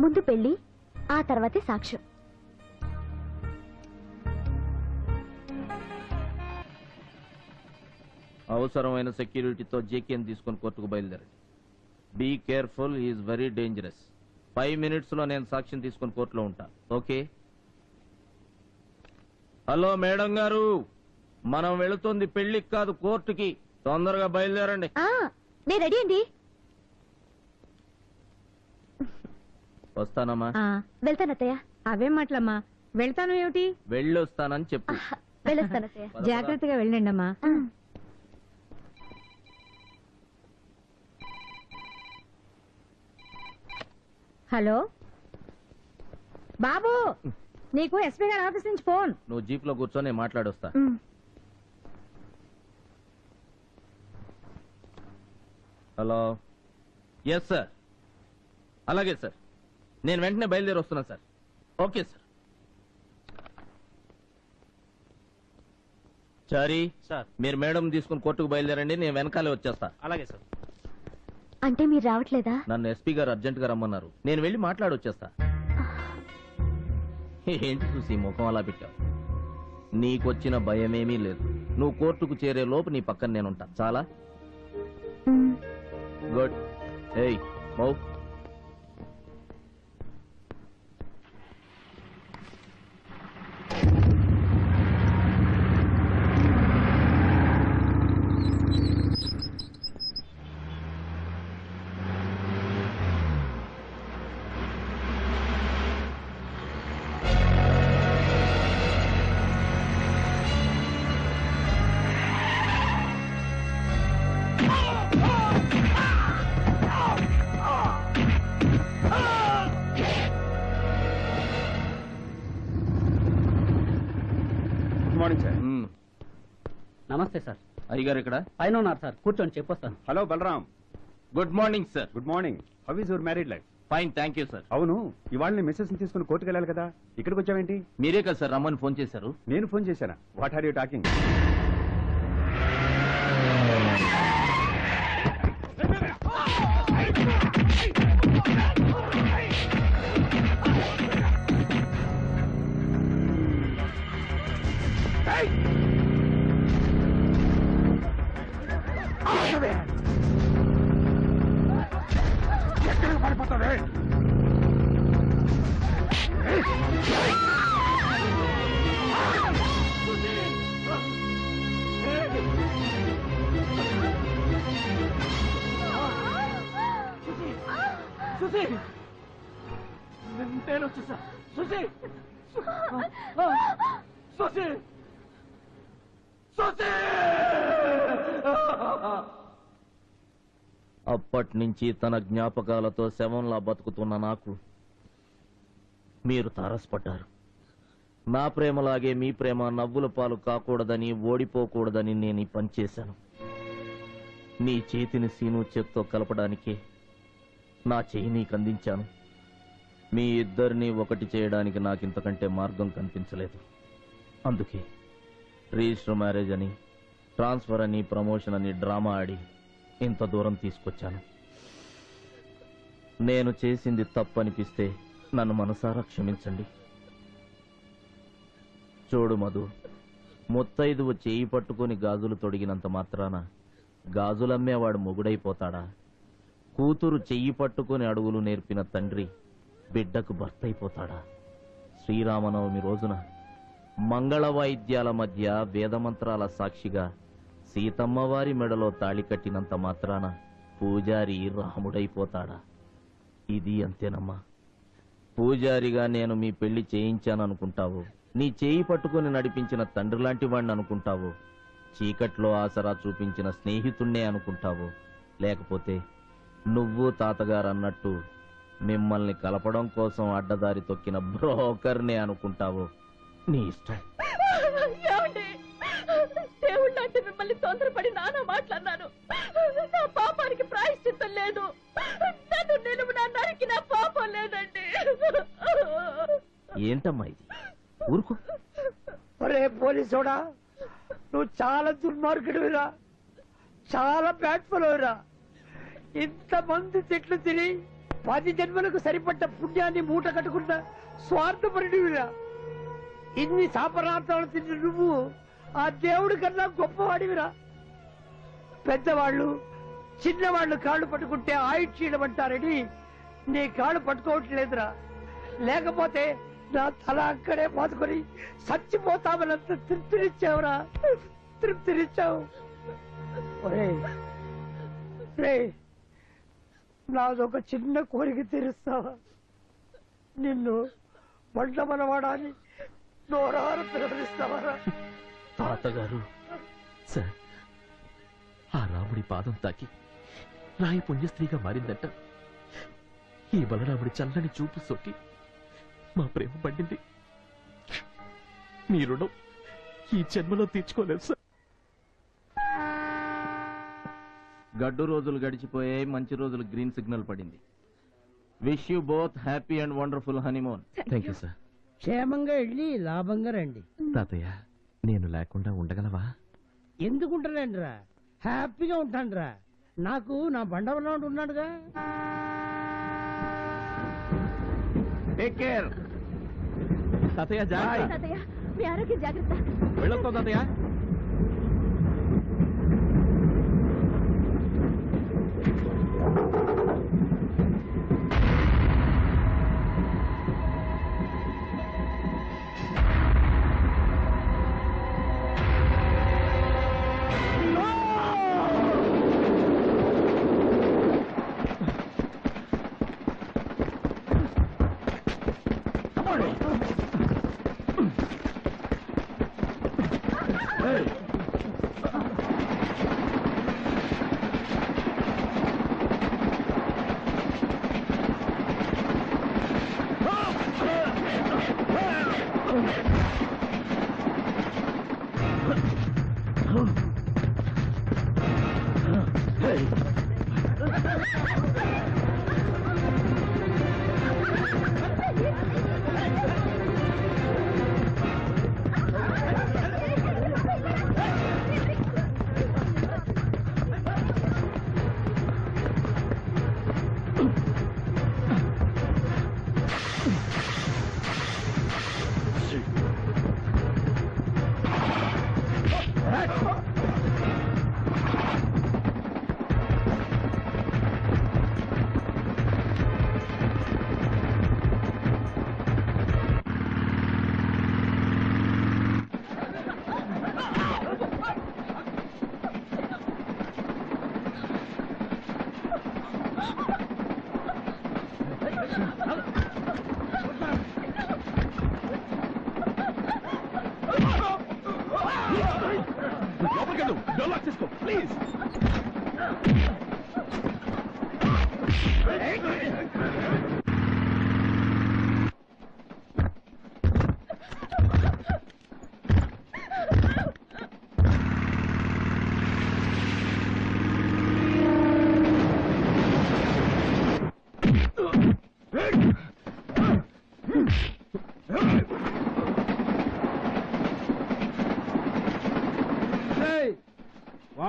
ముందు పెళ్ళి ఆ తర్వాతే సాక్ష్యం. అవసరమైన సెక్యూరిటీతో జేకేని తీసుకొని కోర్టుకు బయలుదేరండి. Be careful is very dangerous. Five మినిట్స్లో నేను సాక్ష్యం తీసుకొని కోర్టులో ఉంటా. ఓకే? హలో మేడం గారు. మనం వెళుతుంది పెళ్ళికి కాదు కోర్టుకి. తొందరగా బయలుదేరండి. నేను రెడీ అండి. వస్తానమ్మా. వెళ్తాను అత్తయ్య అవే మాటలమ్మా. వెళ్తాను ఏమిటి? వెళ్ళి వస్తానని చెప్పు. వెళ్ళొస్తాను అత్తయ్య పద, పద. జాగ్రత్తగా వెళ్ళండి అమ్మా. హలో? బాబు! నీకు ఎస్పీ గారి ఆఫీస్ నుంచి ఫోన్. నువ్వు జీప్లో కూర్చొని మాట్లాడొస్తా. హలో? ఎస్ సార్ అలాగే సార్ నేను వెంటనే బయలుదేరి వస్తున్నా sir. Okay sir. Chari sir. మీరు మేడం తీసుకుని కోర్టుకు బయలుదేరండి నేను వెనకాలే వచ్చేస్తా. అలాగే సార్. అంటే మీరు రావట్లేదా? నన్ను ఎస్పీ గారు అర్జెంట్గా రమ్మన్నారు. నేను వెళ్ళి మాట్లాడొచ్చేస్తా. ఏంటి చూసి ముఖం అలా పెట్టావు? నీకొచ్చిన భయమేమీ లేదు. నువ్వు కోర్టుకు చేరే లోపు నీ పక్కన నేనుంటా. చాలా. గుడ్. ఏయ్ మౌ. Morning sir. నమస్తే సార్. అయ్యగారు ఇక్కడ? పైన ఉన్నారు సార్. కూర్చొని చెప్పొస్తాను. Hello Balaram good morning sir good morning how is your married life fine thank you sir అవును. ఇవాళ మిస్సెస్ని తీసుకుని కోర్టుకు వెళ్ళాలి కదా. ఇక్కడికి వచ్చావేంటి? మీరే కదా సార్ రమ్మని ఫోన్ చేశారు. నేను ఫోన్ చేశానా? What are you talking Susi నేను వచ్చేసా సుసి సుసి అప్పటి నుంచి తన జ్ఞాపకాలతో శవంలా బతుకుతున్న నాకు మీరు తారసపడ్డారు. నా ప్రేమలాగే మీ ప్రేమ నవ్వుల పాలు కాకూడదని ఓడిపోకూడదని నేను ఈ పనిచేశాను నీ చేతిని సీను చేత్తో కలపడానికి నా చేయి నీకు అందించాను మీ ఇద్దరిని ఒకటి చేయడానికి నాకు ఇంతకంటే మార్గం కనిపించలేదు. అందుకే రిజిస్టర్ మ్యారేజ్ అని ట్రాన్స్ఫర్ అని ప్రమోషన్ అని డ్రామా ఆడి ఇంత దూరం తీసుకొచ్చాను. నేను చేసింది తప్పు అనిపిస్తే నన్ను మనసారా క్షమించండి. చూడు మధు ముత్తైదువు చేయి పట్టుకుని గాజులు తొడిగినంత మాత్రాన గాజులమ్మేవాడు మొగుడైపోతాడా? కూతురు చెయ్యి పట్టుకుని అడుగులు నేర్పిన తండ్రి బిడ్డకు భర్త అయిపోతాడా శ్రీరామనవమి రోజున మంగళ వాయిద్యాల మధ్య వేదమంత్రాల సాక్షిగా సీతమ్మవారి మెడలో తాళి కట్టినంత మాత్రాన పూజారి రాముడైపోతాడా? ఇది అంతేనమ్మా. పూజారిగా నేను మీ పెళ్ళి చేయించాననుకుంటావు. నీ చేయి పట్టుకుని నడిపించిన తండ్రి లాంటి వాడిని అనుకుంటావు చీకట్లో ఆసరా చూపించిన స్నేహితుణ్ణే అనుకుంటావు. లేకపోతే నువ్వు తాతగారు అన్నట్టు మిమ్మల్ని కలపడం కోసం అడ్డదారి తొక్కిన బ్రోకర్నే అనుకుంటావు. నీ ఇష్టం. ఏంటమ్మా ఇది? ఊరుకో. ఒరే పోలీసోడా నువ్వు చాలా దుర్మార్గుడివిరా. చాలా బ్యాడ్ ఫలోరా ఇంతమంది చెట్లు తిని పది జన్మలకు సరిపడ్డ పుణ్యాన్ని మూట కట్టుకున్న స్వార్థపరుడివిరా. ఇన్ని సాపరార్థాలు తిన్న నువ్వు ఆ దేవుడి కన్నా గొప్పవాడివిరా. పెద్దవాళ్ళు చిన్నవాళ్ళు కాళ్ళు పట్టుకుంటే ఆయుక్షీణమంటారని నీ కాళ్ళు పట్టుకోవట్లేదురా. లేకపోతే నా తల అక్కడే పాతుకొని చచ్చిపోతామనంత తృప్తినిచ్చావురా. తృప్తినిచ్చావు. ఒరేయ్, నాదొక చిన్న కోరిక తీరుస్తావా? నిన్ను బండమనవాడాన్ని నోరారు పిలుస్తావరా తాతగారు సార్ ఆ రాముడి పాదం తాకి రాయి పుణ్యస్త్రీగా మారిందట. ఈ బలరాముడి చల్లని చూపు సొక్కి మా ప్రేమ పండింది. మీ రుణం ఈ జన్మలో తీర్చుకోలేదు సార్. గడ్డు రోజులు గడిచిపోయాయి మంచి రోజులు గ్రీన్ సిగ్నల్ పడింది. Wish you both happy and wonderful honeymoon thank you sir క్షేమంగా వెళ్ళి లాభంగా రండి. తాతయ్య నేను లేకుండా ఉండగలవా? ఎందుకుంటానండిరా హ్యాపీగా ఉంటానురా. నాకు నా బండవలో ఉన్నాడుగా. టేక్ కేర్ తాతయ్య జాగ్రత్త. తాతయ్య మీ ఆరోగ్యం జాగ్రత్త. వెళ్ళొస్తావు తాతయ్య. good.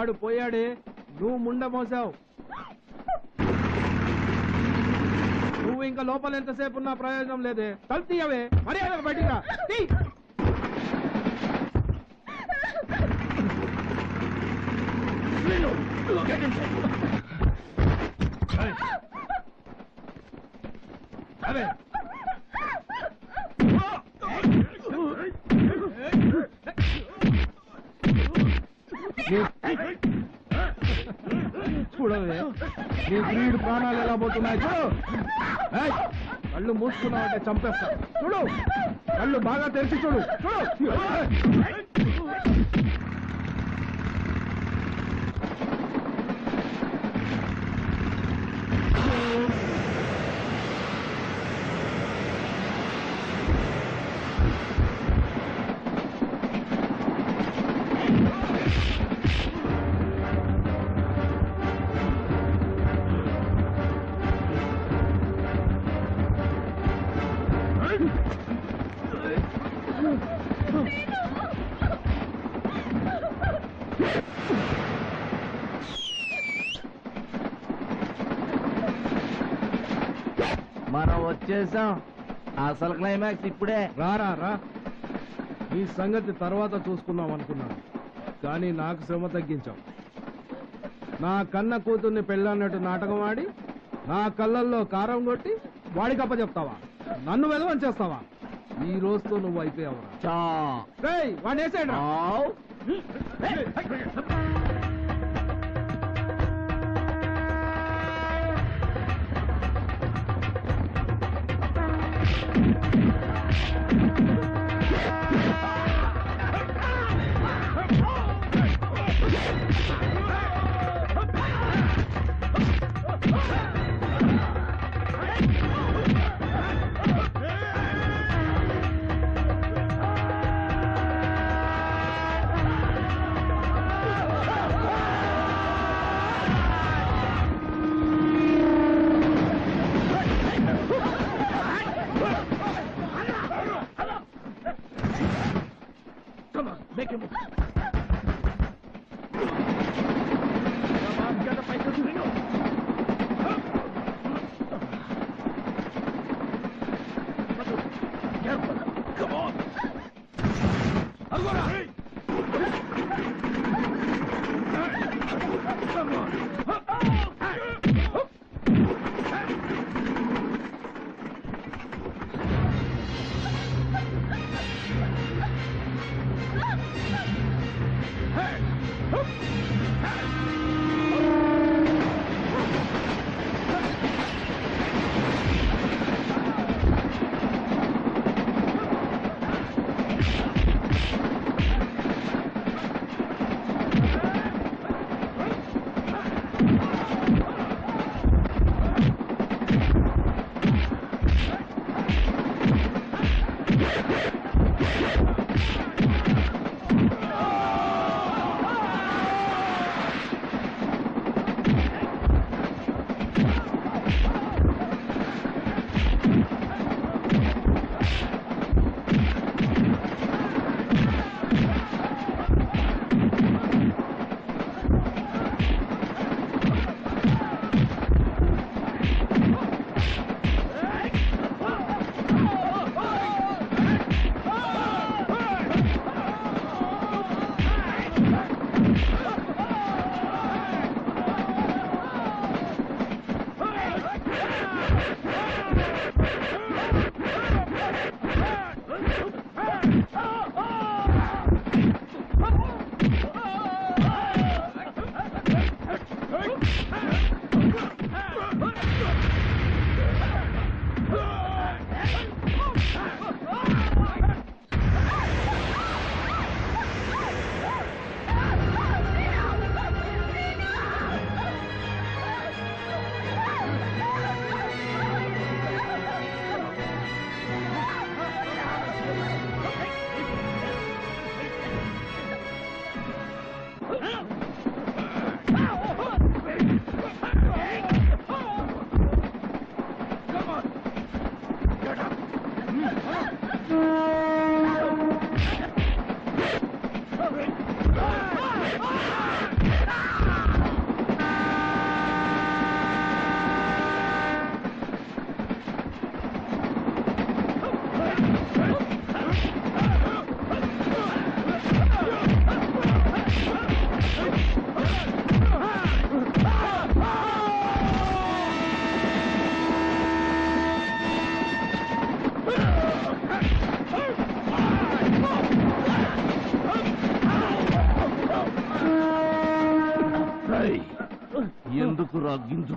వాడు పోయాడే నువ్వు ముండ మోసావు నువ్వు ఇంకా లోపల ఎంతసేపు ఉన్నా ప్రయోజనం లేదే తలుతీయవే మర్యాద బయటికి రా తీ. ఏయ్. అవే. చూడవే నీ గ్రీడ్ ప్రాణాలు ఎలా పోతున్నాయి చూడు. కళ్ళు మూసుకున్నావు అంటే చంపేస్తా. చూడు. కళ్ళు బాగా తెరిచి చూడు. చూడు. వచ్చేసాం అసలు క్లైమాక్స్ ఇప్పుడే. రారా రా. ఈ సంగతి తర్వాత చూసుకుందాం అనుకున్నాను. కానీ నాకు శ్రమ తగ్గించావు. నా కన్న కూతుర్ని పెళ్ళన్నట్టు నాటకం ఆడి నా కళ్ళల్లో కారం కొట్టి వాడికి అప్పచెప్తావా? నన్ను వెదవని చేస్తావా? ఈ రోజుతో నువ్వు అయిపోయావురా. చా.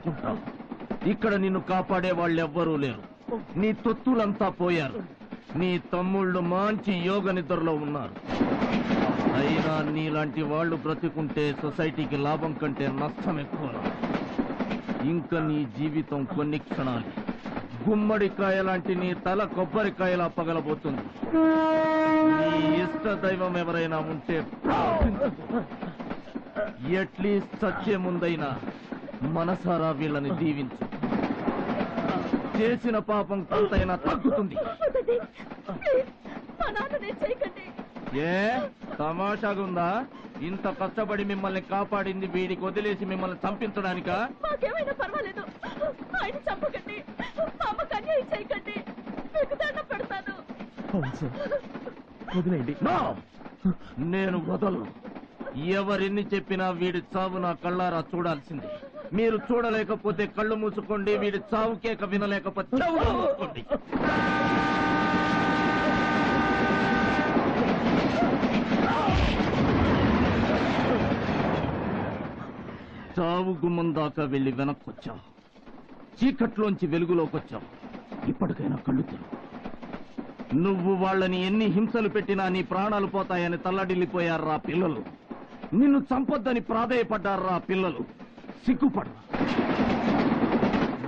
ఎందుకురా ఇక్కడ నిన్ను కాపాడే వాళ్ళెవ్వరూ లేరు. నీ తొత్తులంతా పోయారు. నీ తమ్ముళ్ళు మంచి యోగ నిద్రలో ఉన్నారు. అయినా నీలాంటి వాళ్ళు బ్రతికుంటే సొసైటీకి లాభం కంటే నష్టం ఎక్కువ. ఇంకా నీ జీవితం కొన్ని క్షణాలు. గుమ్మడికాయ లాంటి నీ తల కొబ్బరికాయలా పగలబోతుంది. నీ ఇష్ట దైవం ఎవరైనా ఉంటే ఎట్లీస్ట్ చచ్చే ముందైనా మనసారా వీళ్ళని దీవించు. చేసిన పాపం కొంతైనా తగ్గుతుంది. ఏ? తమాషాగుందా? ఇంత కష్టపడి మిమ్మల్ని కాపాడింది వీడికి వదిలేసి మిమ్మల్ని చంపించడానికా? మాకేమైనా పర్వాలేదు. ఆయన చంపకండి. చేయకండి. పెడతాను! నేను వదలను. ఎవరెన్ని చెప్పినా వీడి చావు నా కళ్ళారా చూడాల్సిందే. మీరు చూడలేకపోతే కళ్ళు మూసుకోండి వీడి చావు కేక వినలేకపోతే చెవులు మూసుకోండి. చావు గుమ్మం దాకా వెళ్ళి వెనక్కొచ్చావు చీకట్లోంచి వెలుగులోకి వచ్చావు ఇప్పటికైనా కళ్ళు తెరువు నువ్వు వాళ్ళని ఎన్ని హింసలు పెట్టినా నీ ప్రాణాలు పోతాయని తల్లడిల్లిపోయారా పిల్లలు? నిన్ను చంపొద్దని ప్రాధేయపడ్డారా పిల్లలు? సిగ్గుపడ్డా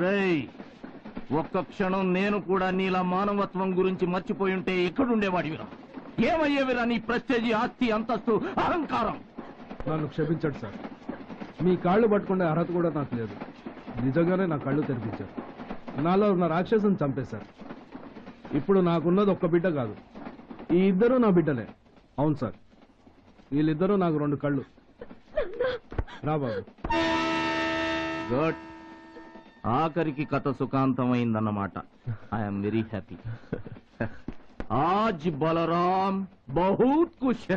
రేయ్ ఒక్క క్షణం నేను కూడా నీలా మానవత్వం గురించి మర్చిపోయి ఉంటే ఎక్కడుండేవాడివిరా ఏమయ్యేవిరా నీ ప్రెస్టేజీ ఆస్తి అంతస్తు అహంకారం? నన్ను క్షమించండి సార్. మీ కాళ్ళు పట్టుకునే అర్హత కూడా నాకు లేదు. నిజంగానే నా కళ్ళు తెరిపించారు. నాలో ఉన్న రాక్షసుని చంపేశారు. ఇప్పుడు నాకున్నది ఒక్క బిడ్డ కాదు. ఈ ఇద్దరు నా బిడ్డలే. అవును సార్. వీళ్ళిద్దరూ నాకు రెండు కళ్ళు. రా బాబు. గుడ్ ఆఖరికి కథ సుఖాంతమైందన్నమాట. ఐఎమ్ వెరీ హ్యాపీ ఆజ్ బలరాం బహుత్ హై